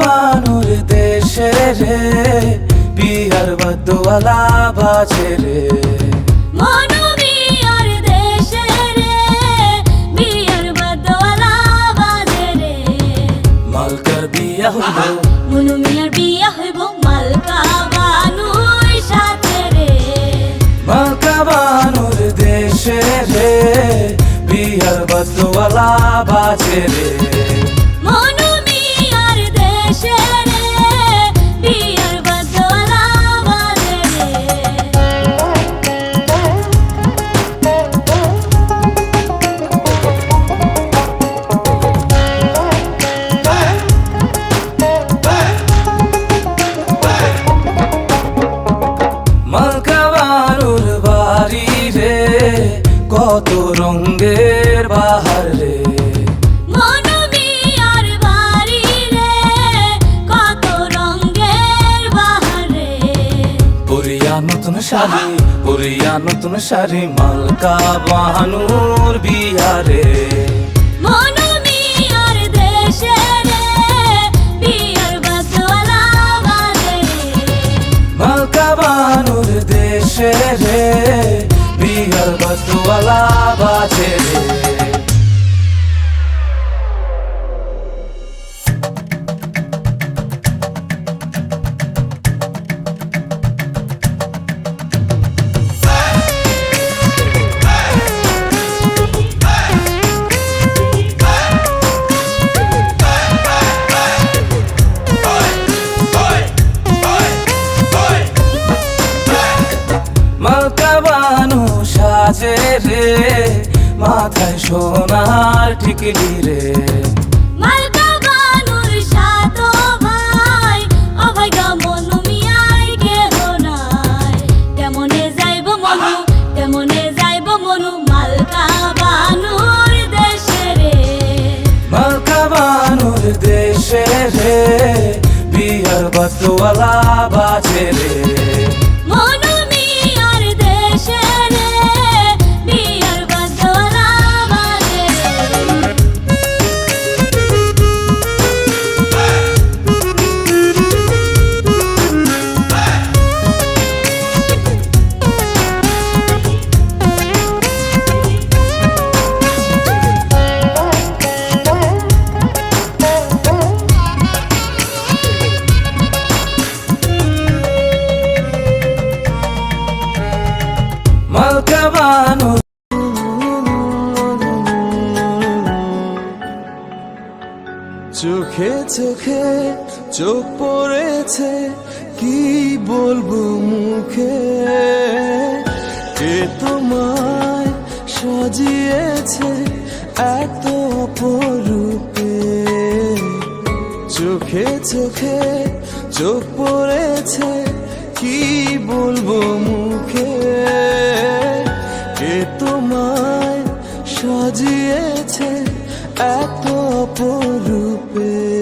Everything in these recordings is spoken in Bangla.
বানুর দেশে রে বিহার বদওয়ালা বাজে রে। মনোবিয়ার দেশে রে বিয়ার বদলা বাজে রে। মালকার বিয়া হইল। মনুমিয়ার বিয়া হইব মালকা বানুর সাথে রে। মালকা বানুর দেশে রে বিহার বাজে রে। শাড়ি মালকা বাহানুর বিহারে। বিয়ার মালকা দেশে রে বিহার বাজে। রে চোখে চোখে চোখ পড়েছে, কি বলব মুখে? কে তোমায় সাজিয়েছে এত অপরূপে। চোখে চোখে চোখ পড়েছে, কি বলব মুখে? কে তোমায় সাজিয়েছে এত অপরূপে। আমার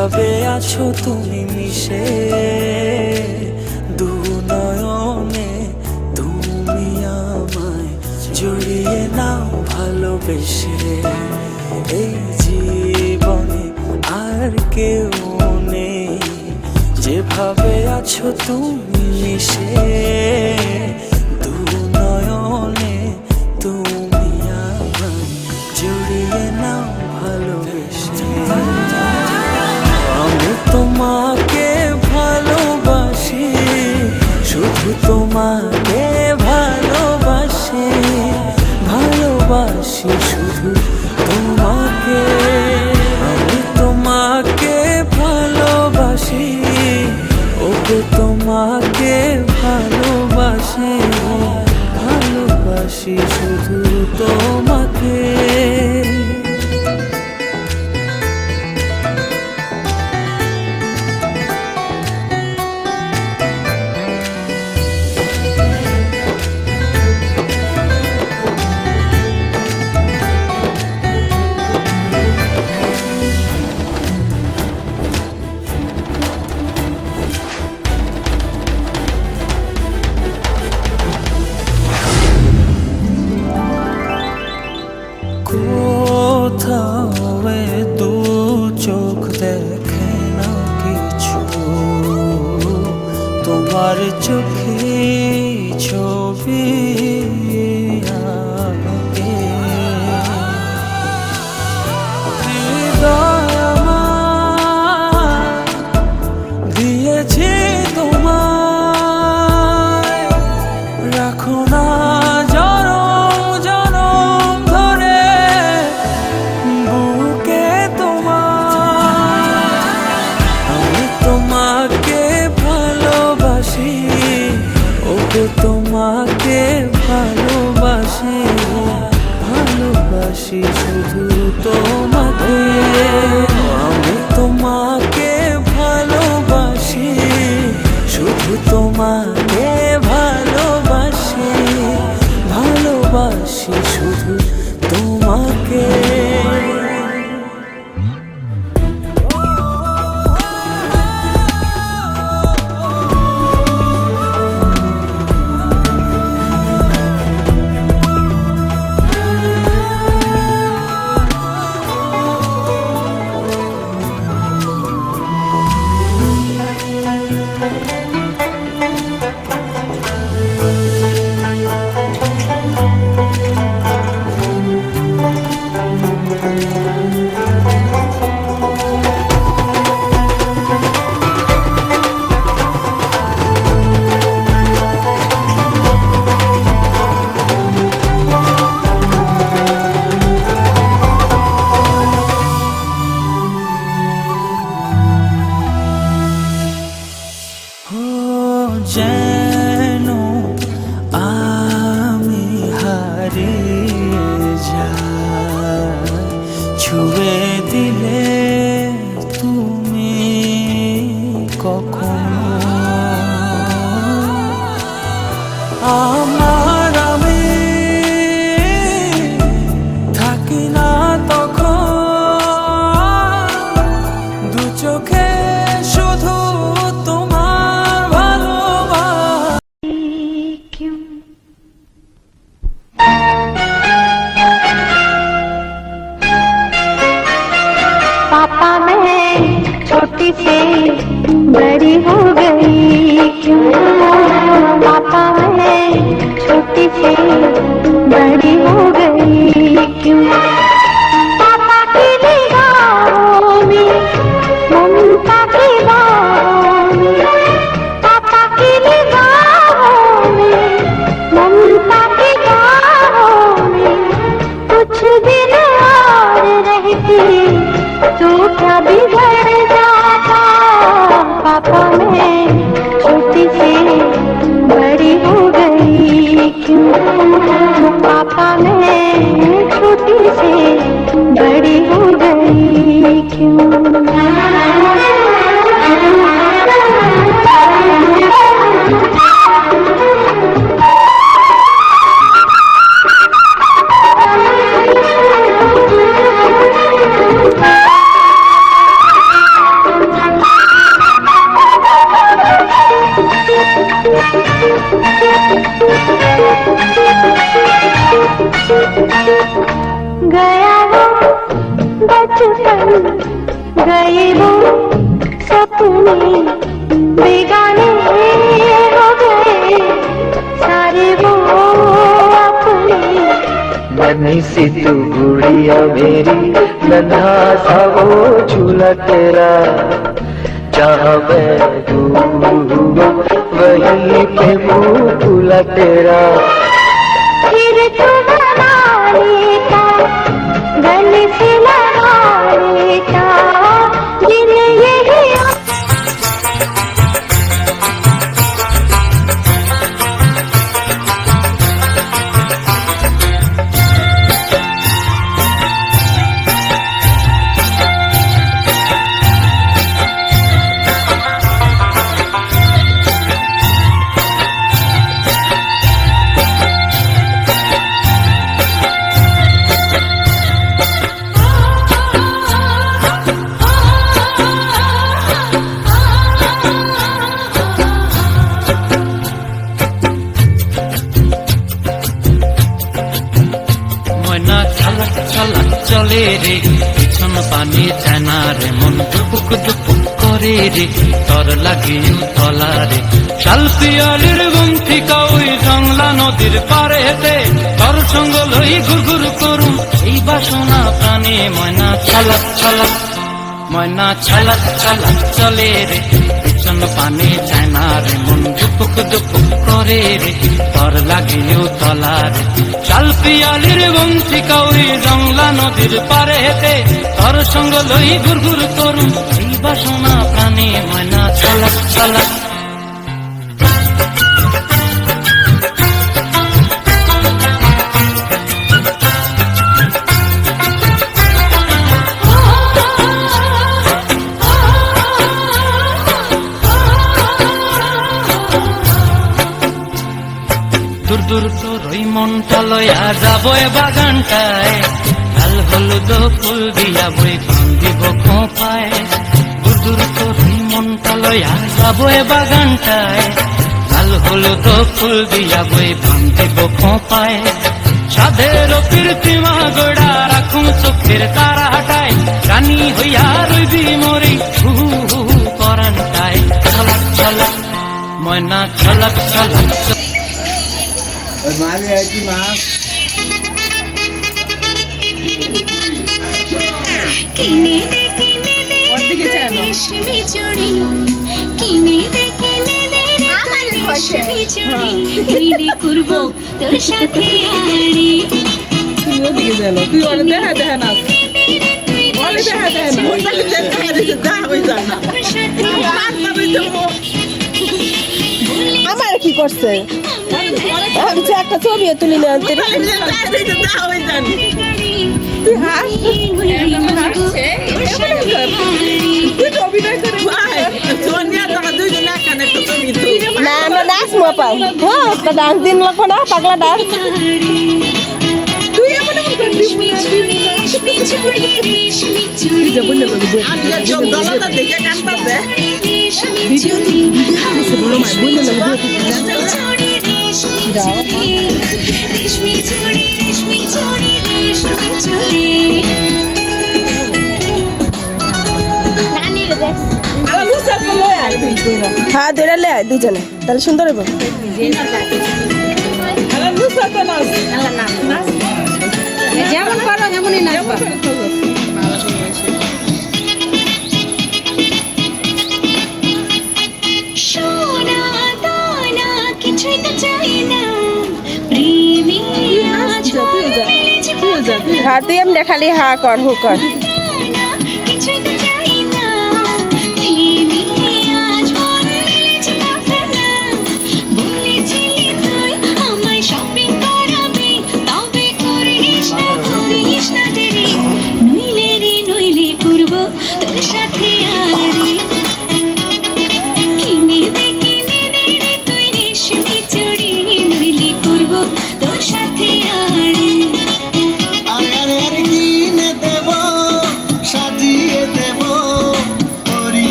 ভাবে আছো তুমি মিশে? দু নয়নে তুমি আমায় জড়িয়ে নাও ভালোবেসে। এই জীবনে আর কেউ নেই। যেভাবে আছো তুমি মিশে তোমাকে ভালোবাসি শুধু তোমাকে Just मेरी नन्हा सा वो झूला तेरा जहाँ मैं डूबा वहीं पे मुँह खुला तेरा फिर तुम চলে রে, পিছন পানি রে, মন দুপুক দুপুক করে রে, তর লাগে তলা রে। শাল পিয়ালের গন্থিকা ওই জংলা নদীর পারে হেতে তর সঙ্গ লই ঘুরঘুর করুম, এই বাসনা প্রাণে ময়না ছালাক ছালাক ময়না ছালাক ছালাক চলে রে, পিছন পানি চায়না রে, মন দুপুক দুপুক করে রে তর লাগিও তলার। চাল পিয়ালির বংশী কাউরি জংলা নদীর পারে হেতে তর সঙ্গ লই ঘুর ঘুর এই বাসনা প্রাণে ময়না চলা ছলক লয়া যাব বাগানটায়। লাল হলুদ ফুল দিয়া বই দিব খোপায় দূর দূর তোর মনটা লয়া যাব বাগানটায়। লাল হলুদ ফুল দিয়া বই দিব খোপায় সাধের কীর্তিমা গোড়া রাখুন চোখের তারা হাটায় রানী হইয়া রইবি মরি, হু হু পরানটায়। ছলক ছলক, ময়না ছলক ছলক। কিনে দে কিনে দে রেশমি চুড়ি কিনে দে কিনে দে রেশমি চুড়ি কিনে করব তোর সাথে আড়ি। ওদিকে যেন তুই অনেক দেখা দেখা না। অনেক দেখা দেখা না। ওই দেখা হয়ে যায় না। আমার কি করছে? আমি যে একটা ছবি তুলি না হয়ে? না আমরা নাচ মো পাই হ্যাঁ ডান্স দিন লক্ষণ না পাগলা ডান্স হ্যাঁ ধরে লে আয় দুজনে। তাহলে সুন্দর হবে যেমন পারো এমনই নাচবা। হাতে দানা কিছুই তো চাই না। প্রেমী আজ মিলেছে হ্যাঁ তুই এমনি খালি হা কর হু কর।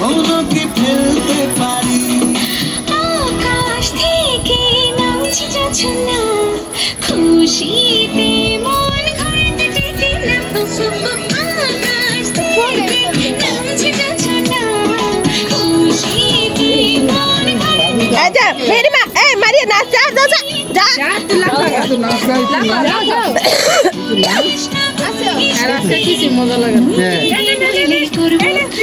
কথা কখনো কি ফেলতে পারি? আকাশ থেকে নামছে যাচ্ছে না খুশিতে মন ঘুরতে যেতে না আকাশ থেকে নামছে যাচ্ছে না খুশিতে মন ঘুরতে এই যা মা এই মারিয়া নাচ যা যা যা যা।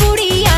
പൊടിയാ